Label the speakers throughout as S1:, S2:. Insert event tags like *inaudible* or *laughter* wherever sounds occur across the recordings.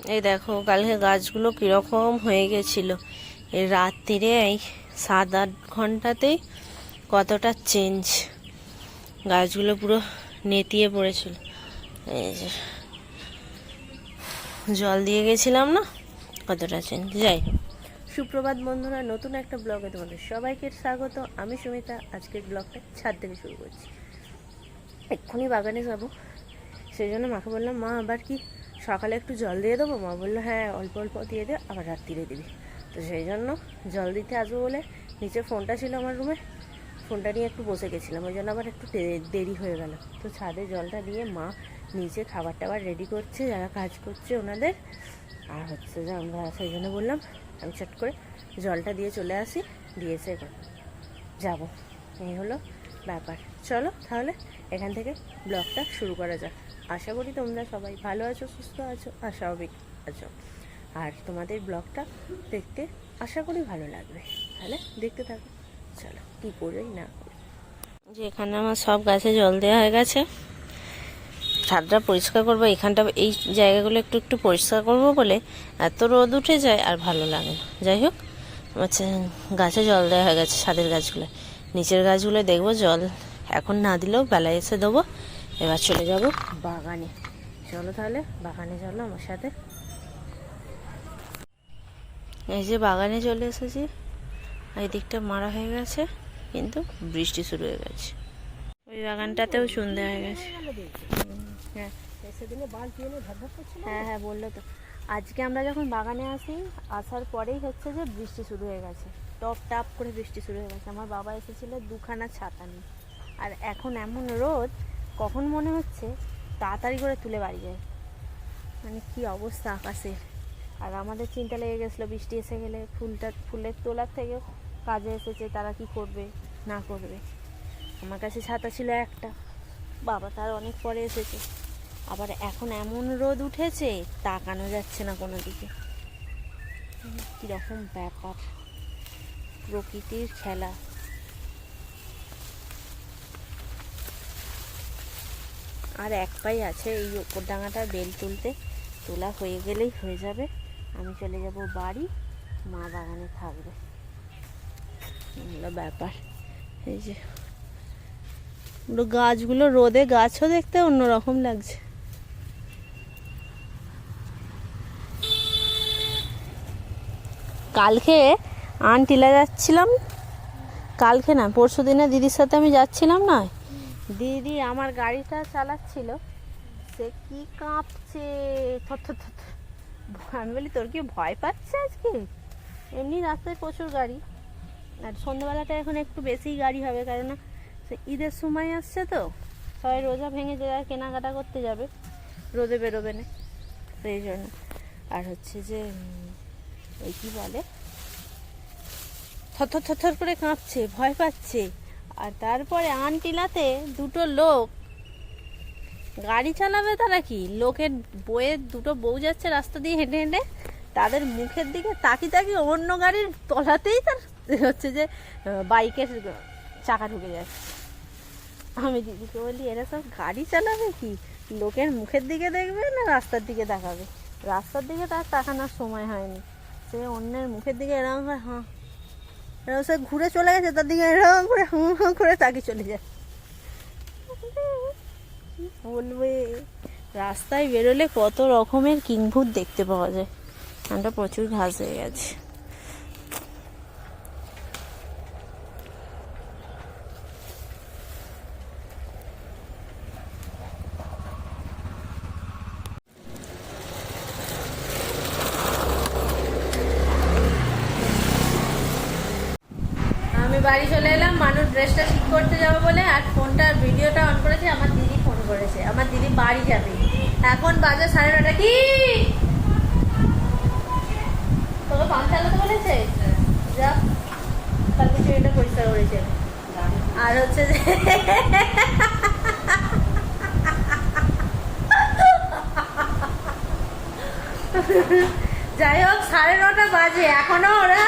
S1: এই দেখো কালকে গাছগুলো কীরকম হয়ে গেছিল। এই রাত্রিরে এই সাত আট ঘন্টাতেই কতটা চেঞ্জ গাছগুলো পুরো নেতিয়ে পড়েছিল। এই যে, জল দিয়ে গেছিলাম না? কতটা চেঞ্জ যাই সুপ্রভাত বন্ধুরা, নতুন একটা ব্লগে তোমাদের সবাইকে স্বাগত। আমি সুমিতা, আজকের ব্লগটা ছাদ থেকে শুরু করছি। এক্ষুনি বাগানে যাব। সেই জন্য মাকে বললাম, মা, আবার কি সকালে একটু জল দিয়ে দেবো। মা বলল হ্যাঁ অল্প অল্প দিয়ে দে, আবার রাত্রিরে দিবি। তো সেই জন্য জল দিতে আসব বলে নিচে ফোনটা ছিল আমার রুমে। ফোনটা নিয়ে একটু বসে গেছিলাম, ওই জন্য আবার একটু দেরি হয়ে গেল। তো ছাদে জলটা দিয়ে মা নিচে খাবার টাবার রেডি করছে, যারা কাজ করছে ওনাদের। আর হচ্ছে যে আমরা সেই জন্য বললাম, আমি চট করে জলটা দিয়ে চলে আসি, দিয়ে দিয়েছে যাব। এই হলো ব্যাপার। চলো তাহলে এখান থেকে ব্লগটা শুরু করা যাক। আশা করি তোমরা সবাই ভালো আছো, সুস্থ আছো, আর স্বাভাবিক আছো। আর তোমাদের ব্লগটা দেখতে আশা করি ভালো লাগবে। তাহলে দেখতে থাকো। চলো, কী করেই না করি। যে এখানে আমার সব গাছে জল দেওয়া হয়ে গেছে, ছাদটা পরিষ্কার করব এখানটা এই জায়গাগুলো একটু একটু পরিষ্কার করব বলে এত রোদ উঠে যায় আর ভালো লাগে না। যাই হোক, আমার গাছে জল দেওয়া হয়ে গেছে ছাদের গাছগুলো। নিচের গাছগুলো দেখব জল এখন না দিলেও বেলায় এসে দেবো। এবার চলে যাব বাগানে। চলো তাহলে বাগানে চলো আমার সাথে। এই যে বাগানে চলে এসেছি। এই দিকটা মারা হয়ে গেছে কিন্তু বৃষ্টি শুরু হয়ে গেছে। ওই বাগানটাতেও সন্ধে হয়ে গেছে। হ্যাঁ হ্যাঁ হ্যাঁ বলল তো। আজকে আমরা যখন বাগানে আসি আসার পরেই হচ্ছে যে বৃষ্টি শুরু হয়ে গেছে। টপ টাপ করে বৃষ্টি শুরু হয়ে গেছে। আমার বাবা এসেছিল দুখানা ছাতা নিয়ে। আর এখন এমন রোদ, কখন মনে হচ্ছে তাড়াতাড়ি করে তুলে বাড়ি যায়। মানে কি অবস্থা আকাশের। আর আমাদের চিন্তা লেগে গেছিল বৃষ্টি এসে গেলে, ফুলটা, ফুলের তোলার থেকে কাজে এসেছে তারা কি করবে, না করবে। আমার কাছে ছাতা ছিল একটা, বাবা তার অনেক পরে এসেছে। আবার এখন এমন রোদ উঠেছে, তাকানো যাচ্ছে না কোনো দিকে। কীরকম ব্যাপার। প্রকৃতির খেলা। আর এক পাই আছে এই ওপর ডাঙাটা বেল তুলতে। তোলা হয়ে গেলেই হয়ে যাবে। আমি চলে যাব বাড়ি। মা বাগানে থাকবে। এই হলো ব্যাপার। এই যে গাছগুলো রোদে গাছও দেখতে অন্যরকম লাগছে। কালকে আনটিলা যাচ্ছিলাম। কালকে না পরশু দিনে দিদির সাথে আমি যাচ্ছিলাম না? দিদি, আমার গাড়িটা চালাচ্ছিল। সে কি কাঁপছে। আমি বলি, তোর কি ভয় পাচ্ছে আজকে? এমনি রাস্তায় প্রচুর গাড়ি। আর সন্ধ্যাবেলাটা এখন একটু বেশি গাড়ি হবে কারণ সে ঈদের সময় আসছে তো, সবাই রোজা ভেঙে যে আর কেনাকাটা করতে যাবে, রোদে বেরোবে না, সেই জন্য। আর হচ্ছে যে ওই কি বলে? থর থর থর করে কাঁপছে, ভয় পাচ্ছে। আর তারপরে আনটিলাতে দুটো লোক। গাড়ি চালাবে তারা কি? লোকের বইয়ের দুটো বউ যাচ্ছে রাস্তা দিয়ে হেঁটে হেঁটে। তাদের মুখের দিকে তাকি তাকি অন্য গাড়ির তলাতেই তার হচ্ছে যে বাইকের চাকা ঢুকে যাচ্ছে আমি দিদিকে বলি, এরা সব গাড়ি চালাবে কি? লোকের মুখের দিকে দেখবে না রাস্তার দিকে তাকাবে? রাস্তার দিকে তার তাকানোর সময় হয়নি। সে অন্যের মুখের দিকে এরকম করে হাঁ এরকম সে ঘুরে চলে গেছে, তার দিকে এরকম করে হুম হুম করে তাকিয়ে চলে যায়। বলবে? রাস্তায় বেরোলে কত রকমের কিংভূত দেখতে পাওয়া যায়। আমরা প্রচুর ঘাস হয়ে গেছে আমি বাড়ি চলে এলাম। মানুষ ড্রেসটা ঠিক করতে যাব বলে আর ফোনটা ভিডিওটা অন করেছে। আমার দিদি ফোন করেছে। আমার দিদি বাড়ি যাবে। এখন বাজে সাড়ে নটা কি? বলেছে? যা। পরিষ্কার করেছে। আর হচ্ছে যে যাই হোক, সাড়ে নটা বাজে। এখনও ওরা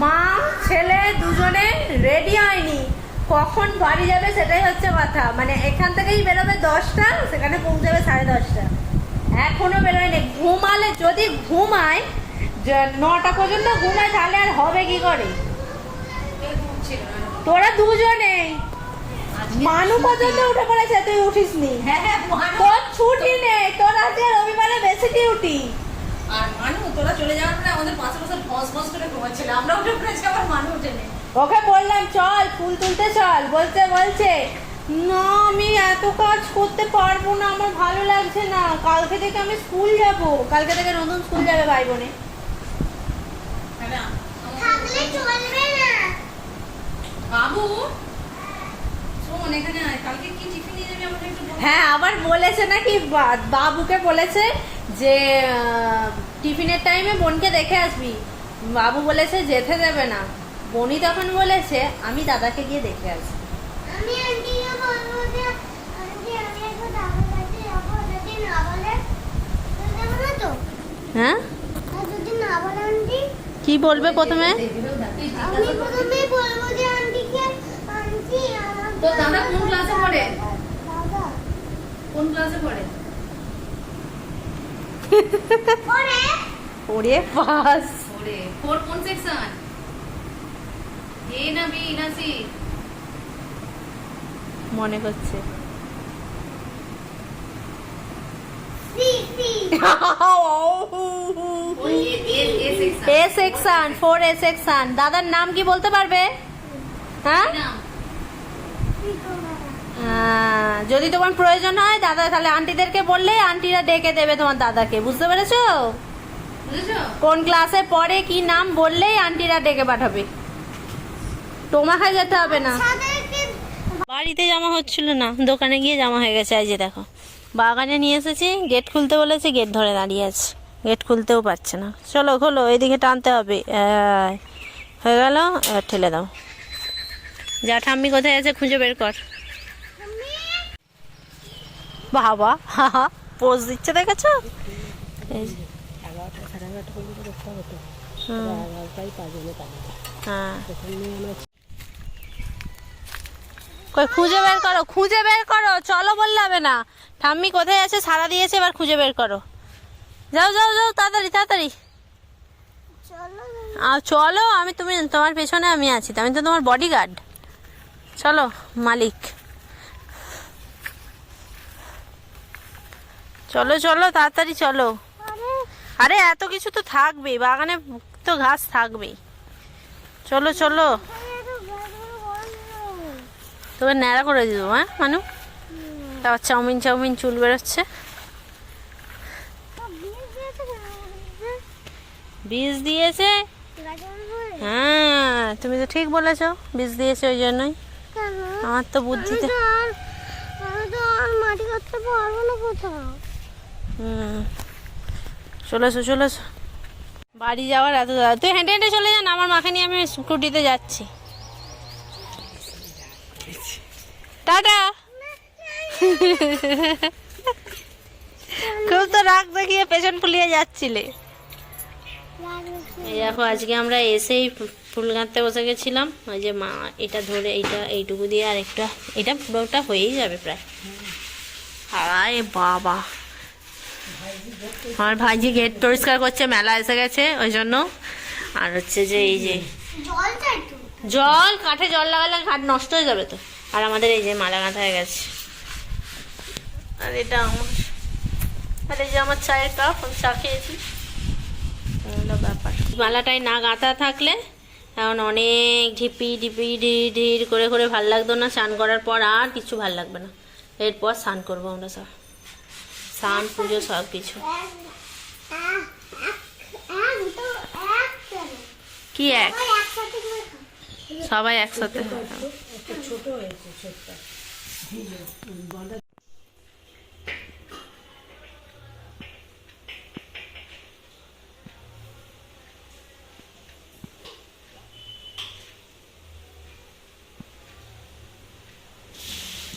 S1: মা ছেলে দুজনে রেডি হয়নি। কখন বাড়ি যাবে সেটাই হচ্ছে কথা। মানে এখান থেকেই বেরোবে দশটা সেখানে পৌঁছাবে সাড়ে দশটা। এখনও বেরোয়নি। ঘুমালে যদি ঘুমায় যে নটা পর্যন্ত ঘুমায় তাহলে আর হবে কি করে? তোরা দুজনে মানু পর্যন্ত উঠে পড়েছে তুই উঠিস নি
S2: হ্যাঁ,
S1: তোর ছুটি নেই। তোর আজকে রবিবারে বেশি ডিউটি
S2: আর মানু তোরা চলে যাওয়ার পরে আমাদের পাশে পাশে ফস ফস করে ঘুমাচ্ছিল। আমরা উঠে পড়েছি আবার মানু উঠে নেই
S1: ওকে বললাম চল ফুল তুলতে চল বলতে বলছে না আমি এত কাজ করতে পারব না আমার ভালো লাগছে না। কালকে থেকে আমি স্কুল যাব। কালকে থেকে নতুন স্কুল যাবে ভাই বোনে।
S2: বাবু শোন এখানে আয়। কালকে কি
S1: হ্যাঁ আবার বলেছে নাকি বাবুকে বলেছে যে টিফিনের টাইমে বোনকে দেখে আসবি। বাবু বলেছে যেতে দেবে না। বনি তখন বলেছে আমি দাদাকে গিয়ে দেখে আসব।
S3: আমি আন্টিকে বলব যে আন্টি আমি একটু দাদার কাছে যাব যদি না বলে তো যাব না তো
S1: হ্যাঁ
S3: আর যদি না বলে আন্টি
S1: কি বলবে প্রথমে
S2: দেখবেও না। তুই
S3: আমি
S2: জিজ্ঞাসা করবি।
S3: প্রথমেই বলব যে আন্টিকে আন্টি আমার
S2: তোর দাদা কোন ক্লাসে পড়ে?
S3: দাদা
S2: কোন ক্লাসে পড়ে
S3: পরে
S1: ওরে পাস।
S2: ফোর কোন সেকশন এ না বি না সি?
S1: মনে করছে। *laughs*
S2: A section
S1: four A section দাদার নাম কি বলতে পারবে? হ্যাঁ
S2: নাম
S3: সি তোমার
S1: আহ, যদি তোমার প্রয়োজন হয় দাদা তাহলে আন্টিদেরকে বললে আন্টিরা ডেকে দেবে তোমার দাদাকে বুঝতে পেরেছ?
S2: বুঝেছ?
S1: কোন ক্লাসে পড়ে কি নাম বললেই আন্টিরা ডেকে পাঠাবে। তোমাকে যেতে হবে না। বাড়িতে জামা হচ্ছিল না দোকানে গিয়ে জামা হয়ে গেছে যে দেখো। বাগানে নিয়ে এসেছি গেট খুলতে বলেছে গেট ধরে দাঁড়িয়ে আছে। গেট খুলতেও পারছে না। চলো খোলো এদিকে টানতে হবে। হয়ে গেল ঠেলে দাও। যা ঠাম্মি কোথায় আছে খুঁজে বের কর বাবা হাহা পোজ দিচ্ছে দেখেছ এই যে,
S4: এগারোটা সাড়ে এগারোটা পর্যন্ত করতে হতো
S1: হুম,
S4: এগারোটাই পাঁচজনে কাজে
S1: হ্যাঁ
S4: তখন নিয়ে আমরা
S1: কই, খুঁজে বের করো, খুঁজে বের করো, চলো বললে হবে না। ঠাম্মি কোথায় আছে? সারা দিয়েছে, এবার খুঁজে বের করো। যাও যাও যাও, তাড়াতাড়ি তাড়াতাড়ি।
S3: চলো,
S1: আমি তুমি, তোমার পেছনে আমি আছি, আমি তো তোমার বডিগার্ড চলো, মালিক। চলো চলো, তাড়াতাড়ি চলো।
S3: আরে,
S1: এত কিছু তো থাকবেই বাগানে তো ঘাস থাকবেই চলো চলো। তোকে ন্যাড়া করে দিবো হ্যাঁ মানু? তারপর চাউমিন চাউমিন, চুল বেরোচ্ছে? বীজ দিয়েছে? হ্যাঁ তুমি তো ঠিক বলেছ, বীজ দিয়েছে ওই জন্যই। আমার তো বুদ্ধিতে
S3: মাটি করতে পারব না কোথাও।
S1: হুম। চলেছো চলেছো বাড়ি যাওয়ার এত দাদা তুই হেঁটে হেঁটে চলে যান আমার মাকে নিয়ে আমি স্কুটিতে যাচ্ছি। টাটা। খুব তো রাগ দেখিয়ে পেছন ফুলিয়ে যাচ্ছিলে। এই দেখো, আজকে আমরা এসেই ফুল গাঁথতে বসে গেছিলাম। ওই যে মা, এটা ধরে এইটা, এইটুকু দিয়ে আর একটা এটা পুরোটা হয়েই যাবে প্রায়। আরে বাবা। আমার ভাইজি গেট পরিষ্কার করছে মেলা এসে গেছে ওই জন্য। আর হচ্ছে যে এই যে
S3: জল
S1: কাঠে জল লাগালে ঘাট নষ্ট হয়ে যাবে তো। আর আমাদের এই যে মালা গাঁথা হয়ে গেছে। আর এটা আমার আর এই যে আমার চায়ের কাপ আমি চা খেয়েছি। হলো ব্যাপার। মালাটাই না গাঁথা থাকলে এখন অনেক ঢিপি ঢিপি ঢির ঢির করে করে ভালো লাগতো না। স্নান করার পর আর কিছু ভালো লাগবে না। এরপর স্নান করব আমরা সব। স্নান পুজো সব কিছু কি এক? সবাই একসাথে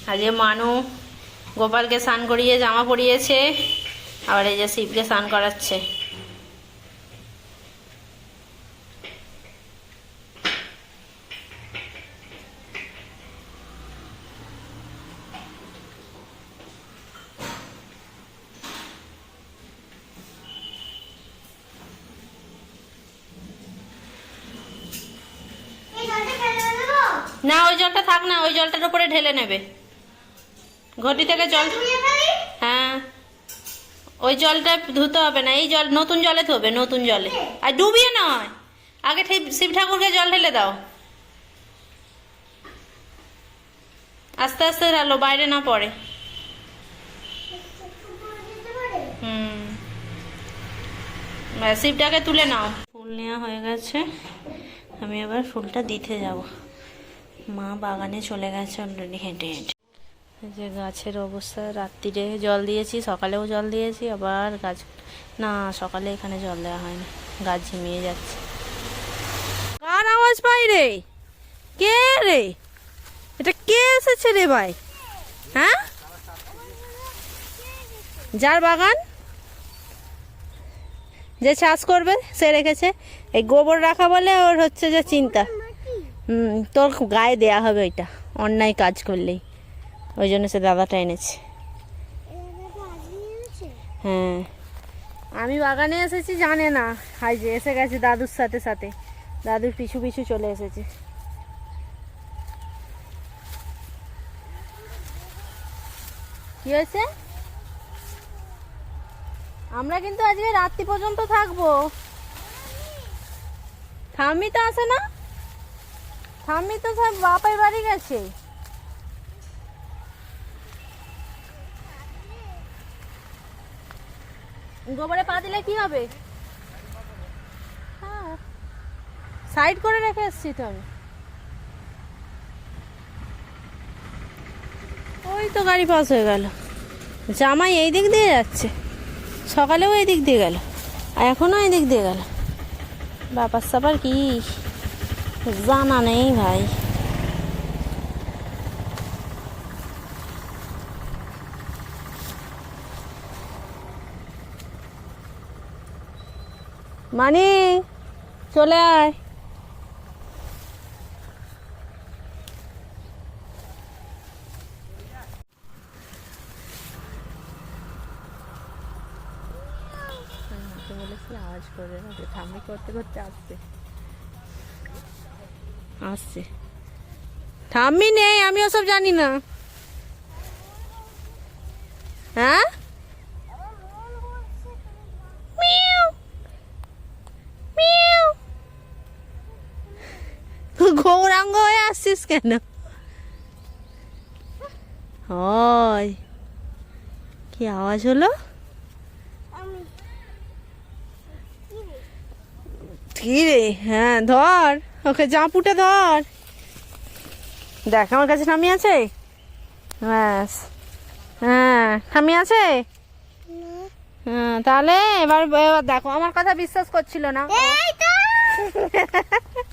S1: আজকে মানু গোপালকে স্নান করিয়ে জামা পরিয়েছে আবার এই যে শিবকে স্নান করাচ্ছে। না ওই জলটা থাক না ওই জলটার উপরে ঢেলে নেবে। ঘটি থেকে জল হ্যাঁ। ওই জলটা ধুতে হবে না এই জল নতুন জলে ধোবে নতুন জলে। আর ডুবিয়ে নয়। আগে শিব ঠাকুরকে জল ঢেলে দাও। আস্তে আস্তে ঢালো বাইরে না পড়ে। হুম। শিবটাকে তুলে নাও। ফুল নেওয়া হয়ে গেছে। আমি এবার ফুলটা দিতে যাব। মা বাগানে চলে গেছে অলরেডি হেঁটে হেঁটে। যে গাছের অবস্থা, রাত্রিরে জল দিয়েছি, সকালেও জল দিয়েছি, আবার গাছ, না, সকালে এখানে জল দেওয়া হয়নি, গাছ ঝিমিয়ে যাচ্ছে। কার আওয়াজ পাই রে? কে রে? এটা কে এসেছে রে ভাই? হ্যাঁ? যার বাগান? যে চাষ করবে, সে রেখেছে। এই গোবর রাখা বলে ওর হচ্ছে যে চিন্তা। তোর গায়ে দেয়া হবে ওইটা, অন্যায় কাজ করলেই। ওই জন্য সে দাদাটা এনেছে। হ্যাঁ। আমি বাগানে এসেছি, জানে না। হাই যে, এসে গেছে দাদুর সাথে সাথে। দাদুর পিছু পিছু চলে এসেছে। কি হয়েছে? আমরা কিন্তু আজকে রাত্রি পর্যন্ত থাকব। ঠাম্মি তো আসে না? ঠাম্মি তো সব বাপের বাড়ি গেছে। গোবরে পা দিলে কি হবে? হ্যাঁ। সাইড করে রেখে এসছি তো আমি। ওই তো গাড়ি পাস হয়ে গেল। জামাই এই দিক দিয়ে যাচ্ছে। সকালেও এই দিক দিয়ে গেল। আর এখনও এই দিক দিয়ে গেল। ব্যাপার স্যাপার কি? জানা নেই ভাই। মানি চলে আয়। আওয়াজ করে করতে করতে আসছে। আসছে। ঠাম্মি নেই আমি ওসব জানি না। হ্যাঁ? গৌরাঙ্গ হয়ে আসছিস কেন? হয়। কি আওয়াজ হলো? কি রে হ্যাঁ ধর। ওকে জাঁপুটে ধর। দেখ আমার কাছে ঠামি আছে? ব্যাস। হ্যাঁ ঠামি আছে? হ্যাঁ তাহলে এবার এবার দেখো আমার কথা বিশ্বাস করছিল না। *laughs*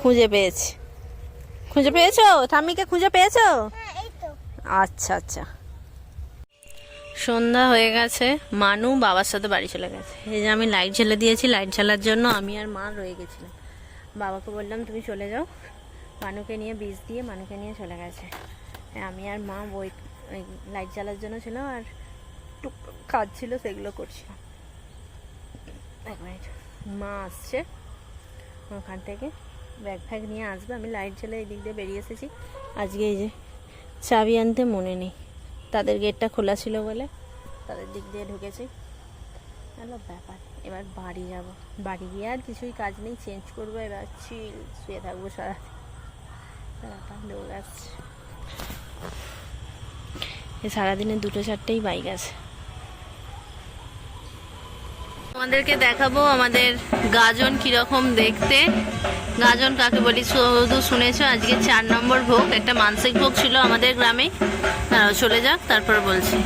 S1: খুঁজে পেয়েছি। খুঁজে পেয়েছ? ঠাম্মিকে খুঁজে পেয়েছ। আচ্ছা আচ্ছা। সন্ধ্যা হয়ে গেছে। মানু বাবার সাথে বাড়ি চলে গেছে। এই যে আমি লাইট জ্বেলে দিয়েছি, লাইট জ্বালার জন্য আমি আর মা রয়ে গেছিলাম। বাবাকে বললাম, তুমি চলে যাও। মানুকে নিয়ে বীজ দিয়ে মানুকে নিয়ে চলে গেছে। আমি আর মা বই লাইট জ্বালার জন্য ছিল আর টুক কাজ ছিল, সেগুলো করছিলাম। এক মিনিট মা আসছে। ওখান থেকে ব্যাগ ফ্যাগ নিয়ে আসবে। আমি লাইট জ্বালে এই দিক দিয়ে বেরিয়ে এসেছি। আজকে এই যে চাবি আনতে মনে নেই। তাদের গেটটা খোলা ছিল বলে তাদের দিক দিয়ে ঢুকেছি। হলো ব্যাপার। এবার বাড়ি যাব। বাড়ি গিয়ে আর কিছুই কাজ নেই। চেঞ্জ করব এবার। চিল শুয়ে থাকব সারা ব্যাপার লোক আসছে সারাদিনে দুটো চারটেই বাইক আছে। আমাদেরকে দেখাবো আমাদের গাজন কীরকম দেখতে। গাজন কাকে বলি? শুধু শুনেছো? আজকে চার নম্বর ভোগ, একটা মানসিক ভোগ ছিল আমাদের গ্রামে। চলে যাক, তারপর বলছি।